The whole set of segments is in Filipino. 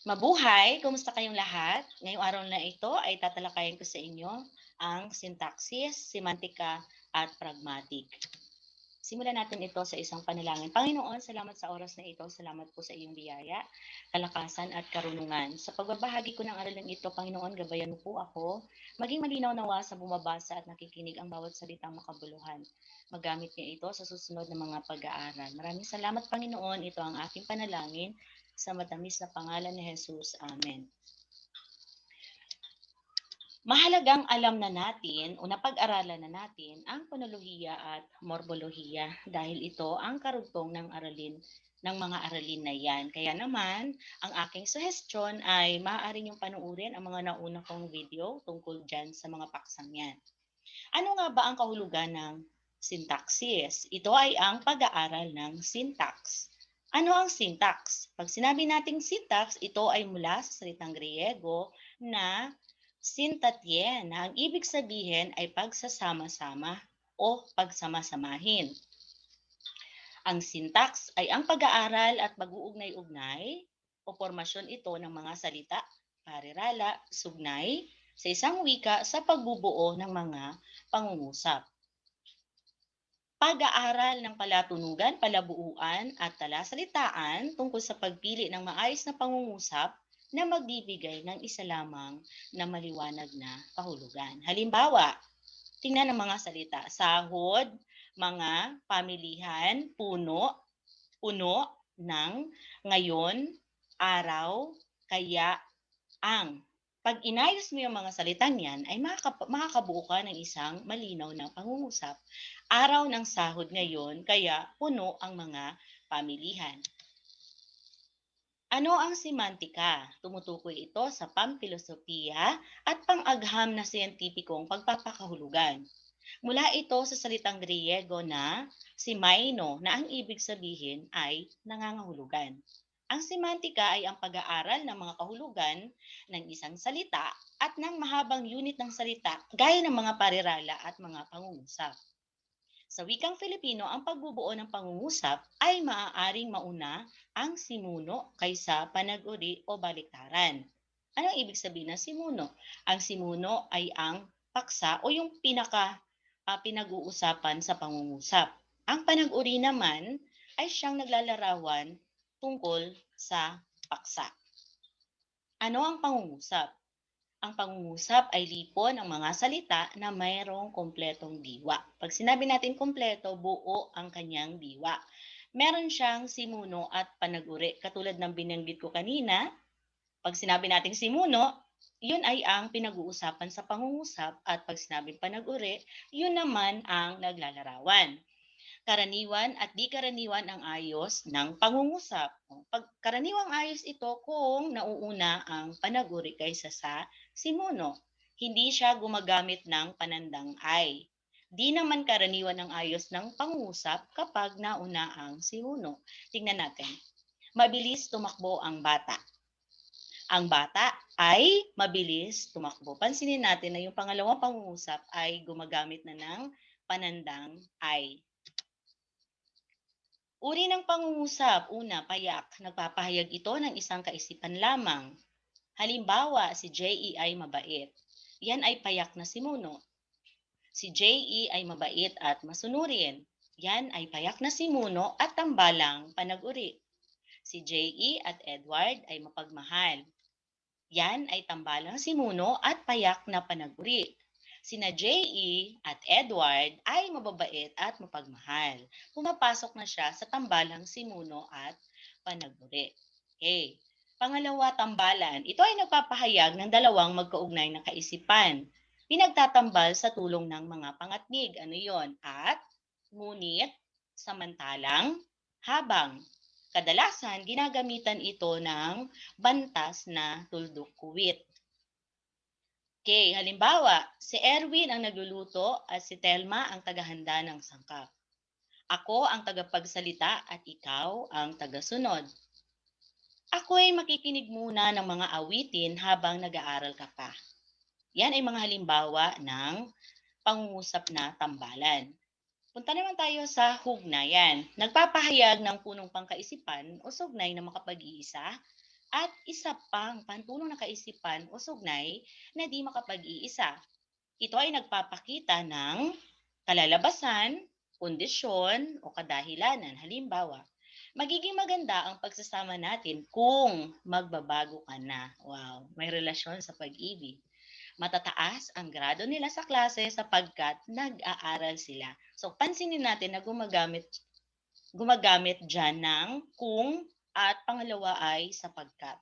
Mabuhay! Kumusta kayong lahat? Ngayong araw na ito ay tatalakayin ko sa inyo ang syntaxis, semantika, at pragmatic. Simulan natin ito sa isang panalangin. Panginoon, salamat sa oras na ito. Salamat po sa iyong biyaya, kalakasan at karunungan. Sa pagbabahagi ko ng aralang ito, Panginoon, gabayan mo po ako. Maging malinaw nawa sa bumabasa at nakikinig ang bawat salitang makabuluhan. Magamit niya ito sa susunod na mga pag-aaral. Maraming salamat, Panginoon. Ito ang aking panalangin sa matamis na pangalan ni Jesus. Amen. Mahalagang alam na natin o napag-aralan na natin ang ponolohiya at morbolohiya dahil ito ang karugtong ng aralin ng mga aralin na yan. Kaya naman, ang aking suggestion ay maaari niyong panuorin ang mga nauna kong video tungkol dyan sa mga paksang yan. Ano nga ba ang kahulugan ng syntaxis? Ito ay ang pag-aaral ng syntax. Ano ang syntax? Pag sinabi nating syntax, ito ay mula sa salitang Griego na syntatye na ang ibig sabihin ay pagsasama-sama o pagsamasamahin. Ang syntax ay ang pag-aaral at pag-uugnay-ugnay o formasyon ito ng mga salita, parirala, sugnay sa isang wika sa pagbubuo ng mga pangungusap pag-aaral ng palatunugan, palabuuan at talasalitaan tungkol sa pagpili ng maayos na pangungusap na magbibigay ng isa lamang na maliwanag na kahulugan. Halimbawa, tingnan ang mga salita. Sahod, mga pamilihan, puno, uno, ng, ngayon, araw, kaya, ang. Pag inayos mo yung mga salitang yan, ay makakabuo ka ng isang malinaw na pangungusap. Araw ng sahod ngayon, kaya puno ang mga pamilihan. Ano ang semantika? Tumutukoy ito sa pampilosopiya at pang-agham na siyentipikong pagpapakahulugan. Mula ito sa salitang Griego na simaino na ang ibig sabihin ay nangangahulugan. Ang semantika ay ang pag-aaral ng mga kahulugan ng isang salita at ng mahabang unit ng salita gaya ng mga parirala at mga pangungusap. Sa wikang Filipino, ang pagbubuo ng pangungusap ay maaaring mauna ang simuno kaysa panag-uri o baliktaran. Anong ibig sabihin ng simuno? Ang simuno ay ang paksa o yung pinaka uh, pinag-uusapan sa pangungusap. Ang panag-uri naman ay siyang naglalarawan tungkol sa paksa. Ano ang pangungusap? Ang pangungusap ay lipon ng mga salita na mayroong kompletong diwa. Pag sinabi natin kompleto, buo ang kanyang diwa. Meron siyang simuno at panaguri. Katulad ng binanggit ko kanina, pag sinabi natin simuno, yun ay ang pinag-uusapan sa pangungusap at pag sinabing panaguri, yun naman ang naglalarawan karaniwan at di karaniwan ang ayos ng pangungusap. Pag karaniwang ayos ito kung nauuna ang panaguri kaysa sa simuno. Hindi siya gumagamit ng panandang ay. Di naman karaniwan ang ayos ng pangungusap kapag nauna ang simuno. Tingnan natin. Mabilis tumakbo ang bata. Ang bata ay mabilis tumakbo. Pansinin natin na yung pangalawang pangungusap ay gumagamit na ng panandang ay. Uri ng pangungusap, una, payak. Nagpapahayag ito ng isang kaisipan lamang. Halimbawa, si J.E. ay mabait. Yan ay payak na simuno. Si J.E. ay mabait at masunurin. Yan ay payak na simuno at tambalang panag-uri. Si J.E. at Edward ay mapagmahal. Yan ay tambalang simuno at payak na panag-uri. Sina J.E. at Edward ay mababait at mapagmahal. Pumapasok na siya sa tambalang simuno at panaguri. Okay. Pangalawa, tambalan. Ito ay nagpapahayag ng dalawang magkaugnay na kaisipan. Pinagtatambal sa tulong ng mga pangatnig. Ano yon? At, ngunit, samantalang, habang. Kadalasan, ginagamitan ito ng bantas na tuldok kuwit. Okay, halimbawa, si Erwin ang nagluluto at si Telma ang tagahanda ng sangkap. Ako ang tagapagsalita at ikaw ang tagasunod. Ako ay makikinig muna ng mga awitin habang nag-aaral ka pa. Yan ay mga halimbawa ng pangungusap na tambalan. Punta naman tayo sa hugnayan. Nagpapahayag ng punong pangkaisipan o sugnay na makapag-iisa at isa pang pantulong na kaisipan o sugnay na di makapag-iisa. Ito ay nagpapakita ng kalalabasan, kondisyon o kadahilanan. Halimbawa, magiging maganda ang pagsasama natin kung magbabago ka na. Wow, may relasyon sa pag-ibig. Matataas ang grado nila sa klase sapagkat nag-aaral sila. So, pansinin natin na gumagamit gumagamit dyan ng kung at pangalawa ay sapagkat.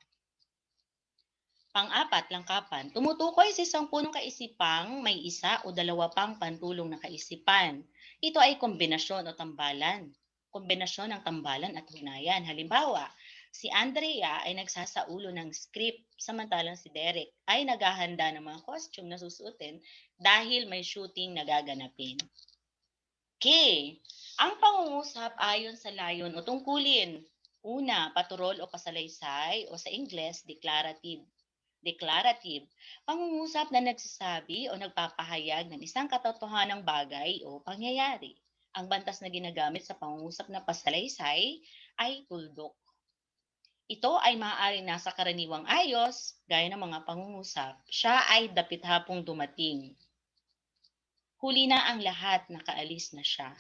Pang-apat, langkapan. Tumutukoy sa isang punong kaisipang may isa o dalawa pang pantulong na kaisipan. Ito ay kombinasyon o tambalan. Kombinasyon ng tambalan at hugnayan. Halimbawa, si Andrea ay nagsasaulo ng script samantalang si Derek ay naghahanda ng mga costume na susuotin dahil may shooting na gaganapin. K. Ang pangungusap ayon sa layon o tungkulin. Una, paturol o pasalaysay o sa Ingles, declarative. Declarative, pangungusap na nagsasabi o nagpapahayag ng isang katotohanang bagay o pangyayari. Ang bantas na ginagamit sa pangungusap na pasalaysay ay tuldok. Ito ay maaaring nasa karaniwang ayos, gaya ng mga pangungusap. Siya ay dapit hapong dumating. Huli na ang lahat, nakaalis na siya.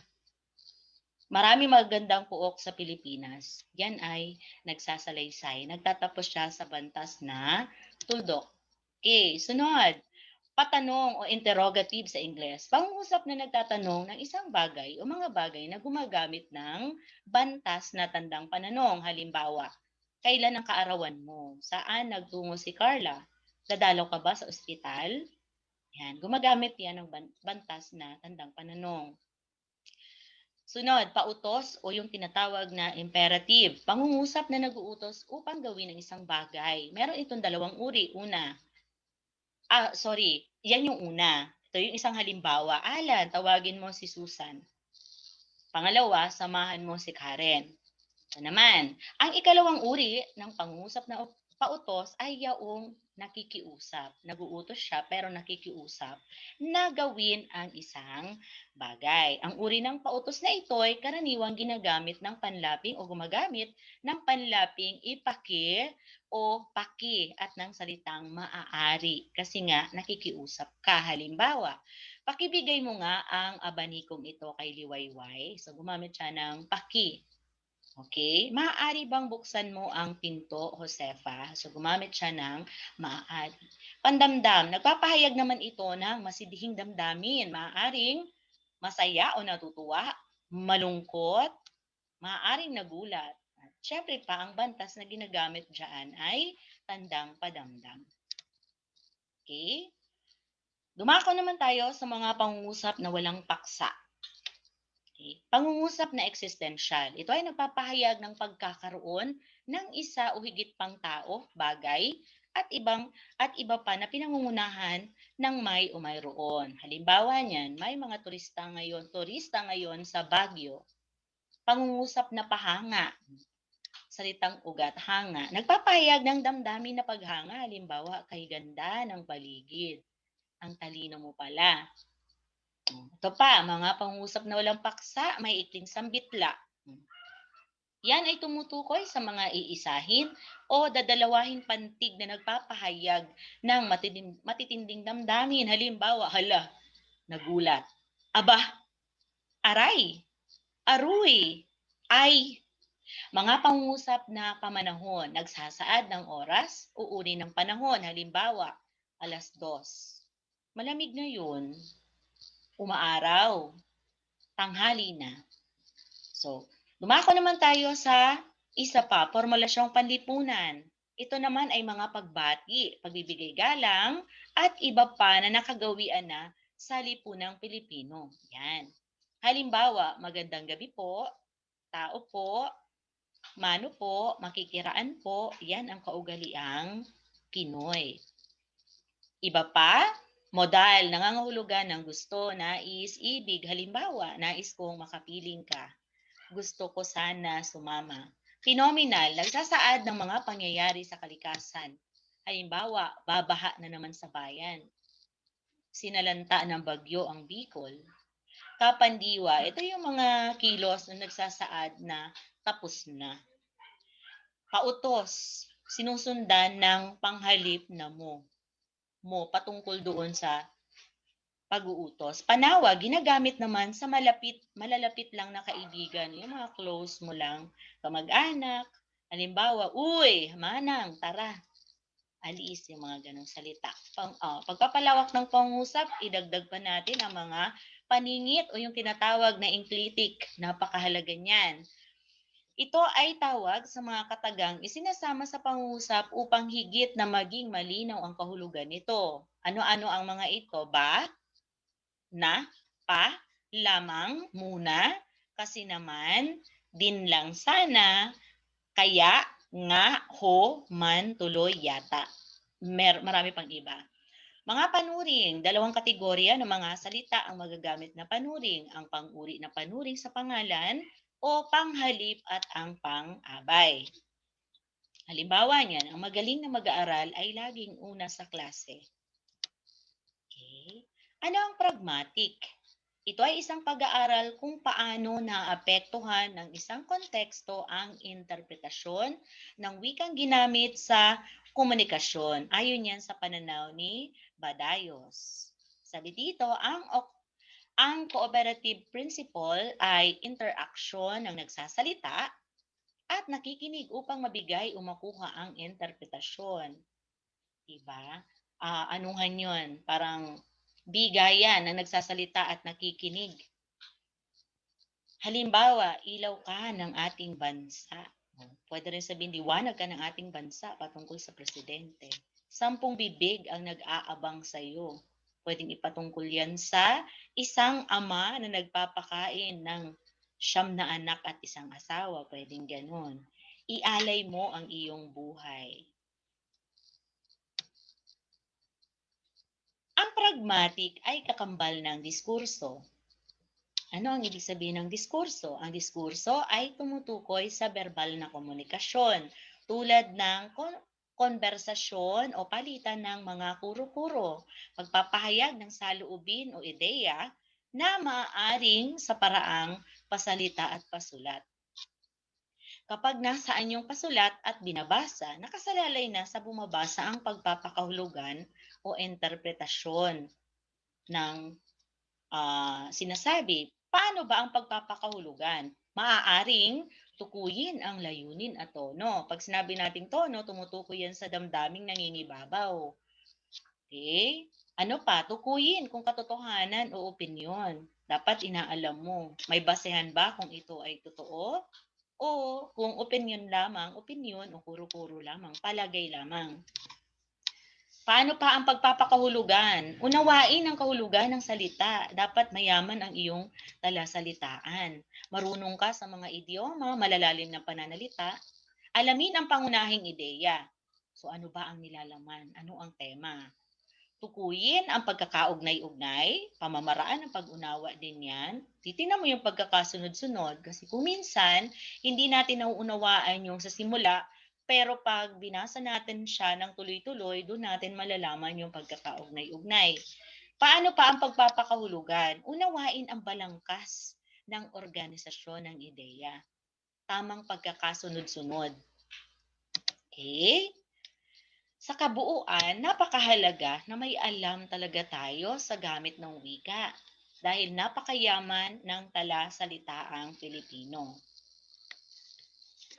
Marami magandang puok sa Pilipinas. Yan ay nagsasalaysay. Nagtatapos siya sa bantas na tuldok. Okay, sunod. Patanong o interrogative sa Ingles. Pangungusap na nagtatanong ng isang bagay o mga bagay na gumagamit ng bantas na tandang pananong. Halimbawa, kailan ang kaarawan mo? Saan nagtungo si Carla? Dadalaw ka ba sa ospital? Yan, gumagamit yan ng bantas na tandang pananong. Sunod, pautos o yung tinatawag na imperative. Pangungusap na nag-uutos upang gawin ang isang bagay. Meron itong dalawang uri. Una, ah, sorry, yan yung una. Ito yung isang halimbawa. Alan, tawagin mo si Susan. Pangalawa, samahan mo si Karen. Ito naman, ang ikalawang uri ng pangungusap na pautos ay yaong nakikiusap. Nag-uutos siya pero nakikiusap na gawin ang isang bagay. Ang uri ng pautos na ito ay karaniwang ginagamit ng panlaping o gumagamit ng panlaping ipaki o paki at ng salitang maaari. Kasi nga nakikiusap ka. Halimbawa, pakibigay mo nga ang abanikong ito kay Liwayway. So gumamit siya ng paki. Okay? Maaari bang buksan mo ang pinto, Josefa? So, gumamit siya ng maaari. Pandamdam. Nagpapahayag naman ito ng masidihing damdamin. Maaaring masaya o natutuwa, malungkot, maaaring nagulat. At syempre pa, ang bantas na ginagamit dyan ay tandang padamdam. Okay? Dumako naman tayo sa mga pangungusap na walang paksa. Okay. Pangungusap na existential. Ito ay nagpapahayag ng pagkakaroon ng isa o higit pang tao, bagay, at ibang at iba pa na pinangungunahan ng may o mayroon. Halimbawa niyan, may mga turista ngayon, turista ngayon sa Baguio. Pangungusap na pahanga. Salitang ugat, hanga. Nagpapahayag ng damdamin na paghanga. Halimbawa, kay ganda ng paligid. Ang talino mo pala. Ito pa, mga pangusap na walang paksa, may ikling sambitla. Yan ay tumutukoy sa mga iisahin o dadalawahin pantig na nagpapahayag ng matitinding, damdamin. Halimbawa, hala, nagulat. Aba, aray, aruy, ay. Mga pangusap na pamanahon, nagsasaad ng oras o uri ng panahon. Halimbawa, alas dos. Malamig na yun umaaraw, tanghali na. So, dumako naman tayo sa isa pa, formulasyong panlipunan. Ito naman ay mga pagbati, pagbibigay galang, at iba pa na nakagawian na sa lipunang Pilipino. Yan. Halimbawa, magandang gabi po, tao po, mano po, makikiraan po, yan ang kaugaliang Pinoy. Iba pa, Modal, nangangahulugan ng gusto, nais, ibig. Halimbawa, nais kong makapiling ka. Gusto ko sana sumama. Phenomenal, nagsasaad ng mga pangyayari sa kalikasan. Halimbawa, babaha na naman sa bayan. Sinalanta ng bagyo ang Bicol. Kapandiwa, ito yung mga kilos na nagsasaad na tapos na. Pautos, sinusundan ng panghalip na mo. Mo patungkol doon sa pag-uutos. Panawag, ginagamit naman sa malapit, malalapit lang na kaibigan, yung mga close mo lang, kamag-anak, halimbawa, uy, manang, tara, alis yung mga ganong salita. Pang, uh, pagpapalawak ng pangusap, idagdag pa natin ang mga paningit o yung tinatawag na enclitic. Napakahalaga niyan. Ito ay tawag sa mga katagang isinasama sa pangusap upang higit na maging malinaw ang kahulugan nito. Ano-ano ang mga ito? Ba? na, pa, lamang, muna, kasi naman, din lang sana, kaya, nga, ho, man, tuloy, yata. Mer marami pang iba. Mga panuring, dalawang kategorya ng mga salita ang magagamit na panuring, ang panguri na panuring sa pangalan o panghalip at ang pang-abay. Halimbawa niyan, ang magaling na mag-aaral ay laging una sa klase. Ano ang pragmatic? Ito ay isang pag-aaral kung paano naapektuhan ng isang konteksto ang interpretasyon ng wikang ginamit sa komunikasyon. Ayon yan sa pananaw ni Badayos. Sabi dito, ang ang cooperative principle ay interaction ng nagsasalita at nakikinig upang mabigay o makuha ang interpretasyon. Diba? Uh, anuhan yun? Parang bigayan na nagsasalita at nakikinig. Halimbawa, ilaw ka ng ating bansa. Pwede rin sabihin, liwanag ka ng ating bansa patungkol sa presidente. Sampung bibig ang nag-aabang sa iyo. Pwedeng ipatungkol yan sa isang ama na nagpapakain ng siyam na anak at isang asawa. Pwedeng ganun. Ialay mo ang iyong buhay. Ang pragmatic ay kakambal ng diskurso. Ano ang ibig sabihin ng diskurso? Ang diskurso ay tumutukoy sa verbal na komunikasyon tulad ng konversasyon o palitan ng mga kuro-kuro, pagpapahayag ng saloobin o ideya na maaaring sa paraang pasalita at pasulat. Kapag nasaan yung pasulat at binabasa, nakasalalay na sa bumabasa ang pagpapakahulugan o interpretasyon ng uh, sinasabi. Paano ba ang pagpapakahulugan? Maaaring tukuyin ang layunin at tono. Pag sinabi nating tono, tumutukoy yan sa damdaming nangingibabaw. Okay? Ano pa? Tukuyin kung katotohanan o opinyon. Dapat inaalam mo. May basehan ba kung ito ay totoo? O kung opinyon lamang, opinyon o kuro-kuro lamang, palagay lamang. Paano pa ang pagpapakahulugan? Unawain ang kahulugan ng salita. Dapat mayaman ang iyong talasalitaan. Marunong ka sa mga idioma, malalalim na pananalita. Alamin ang pangunahing ideya. So ano ba ang nilalaman? Ano ang tema? Tukuyin ang pagkakaugnay-ugnay, pamamaraan ng pag-unawa din yan. Titingnan mo yung pagkakasunod-sunod kasi kung minsan hindi natin nauunawaan yung sa simula, pero pag binasa natin siya ng tuloy-tuloy, doon natin malalaman yung pagkakaugnay-ugnay. Paano pa ang pagpapakahulugan? Unawain ang balangkas ng organisasyon ng ideya. Tamang pagkakasunod-sunod. Okay? Sa kabuuan, napakahalaga na may alam talaga tayo sa gamit ng wika dahil napakayaman ng tala salitaang Pilipino.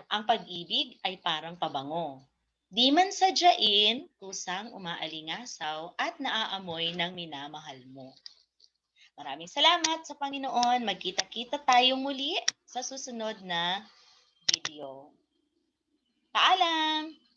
Ang pag-ibig ay parang pabango. Di man sadyain, kusang umaalingasaw at naaamoy ng minamahal mo. Maraming salamat sa Panginoon. Magkita-kita tayo muli sa susunod na video. Paalam!